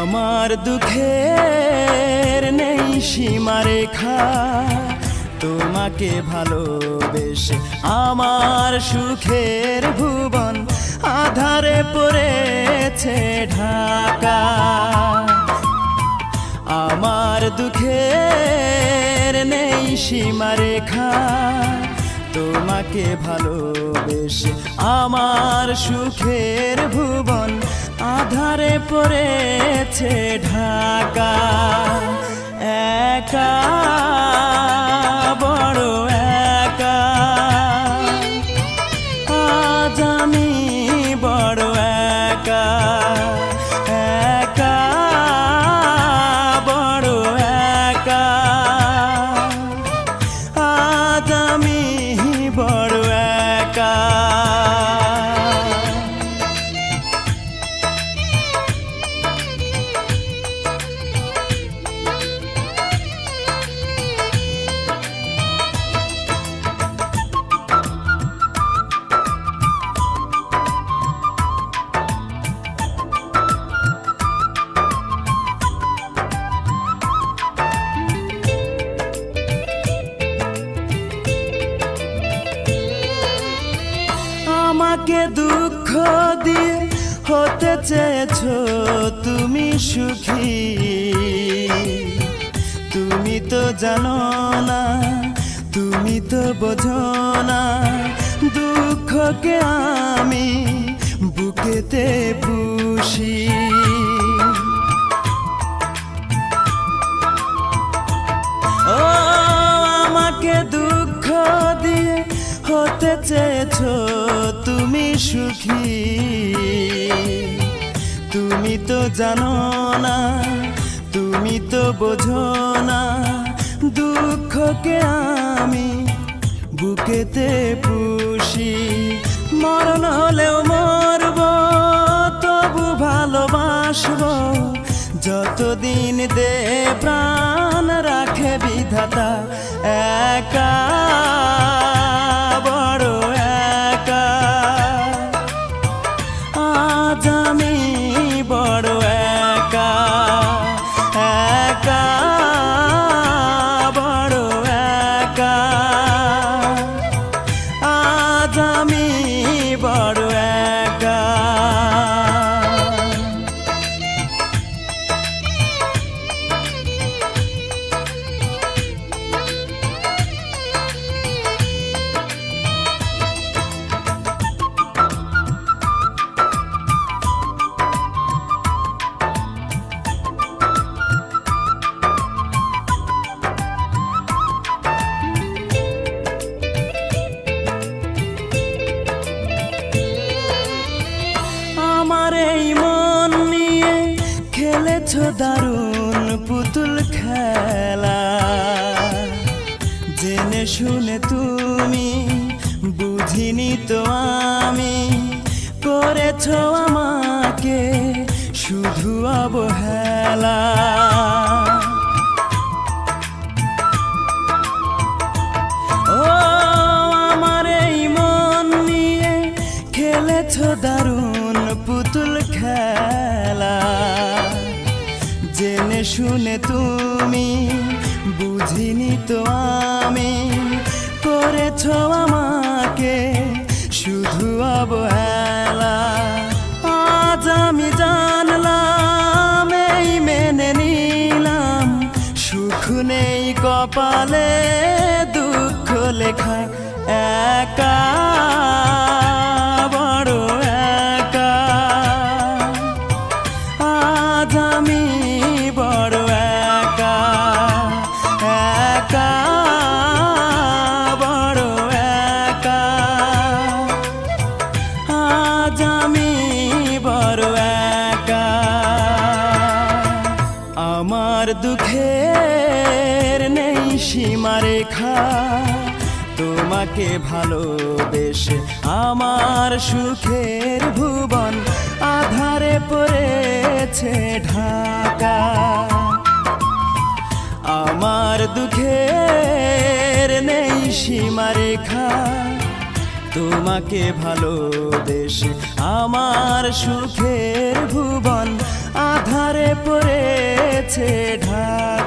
আমার দুঃখের নেই সীমারেখা। তোমাকে ভালোবেসে আমার সুখের ভুবন আধারে পড়েছে ঢাকা। আমার দুঃখের নেই সীমারেখা। তোমাকে ভালোবেসে আমার সুখের ভুবন আধারে পড়েছে ঢাকা, একা, বড় একা। আজ আমি বড় একা একা, বড় একা। আজ আমি বড় একা। আমাকে দুঃখ দিয়ে হতে চেয়েছো, তুমি সুখী। তুমি তো জানো না, তুমি তো বোঝো না দুঃখকে আমি বুকেতে পুষি। ও, আমাকে দুঃখ দিয়ে হতে চেয়েছো সুখী। তুমি তো জানো না, তুমি তো বোঝো না দুঃখকে আমি বুকেতে পুষি। মরণ হলেও মরব, তবু ভালোবাসবো। যতদিন দে প্রাণ রাখে বিধাতা, একা খেলেছ দারুণ পুতুল খেলা। জেনে শুনে তুমি, বুঝিনি তো আমি। করেছ আমাকে শুধু অবহেলা। ও, আমার এই মন নিয়ে খেলেছ দারুণ শুনে তুমি, বুঝিনি তো আমি। করেছ আমাকে শুধু অবহেলা। আজ আমি জানলাম, এই মেনে নিলাম। সুখ নেই কপালে, দুঃখ লেখা একা। আমার দুঃখের নেই সীমারেখা তোমাকে ভালোবেসে আমার সুখের ভুবন আধারে পড়েছে ঢাকা। আমার দুঃখের নেই সীমারেখা তোমাকে ভালোবেসে আমার সুখের ভুবন আধারে পড়েছে ঢাক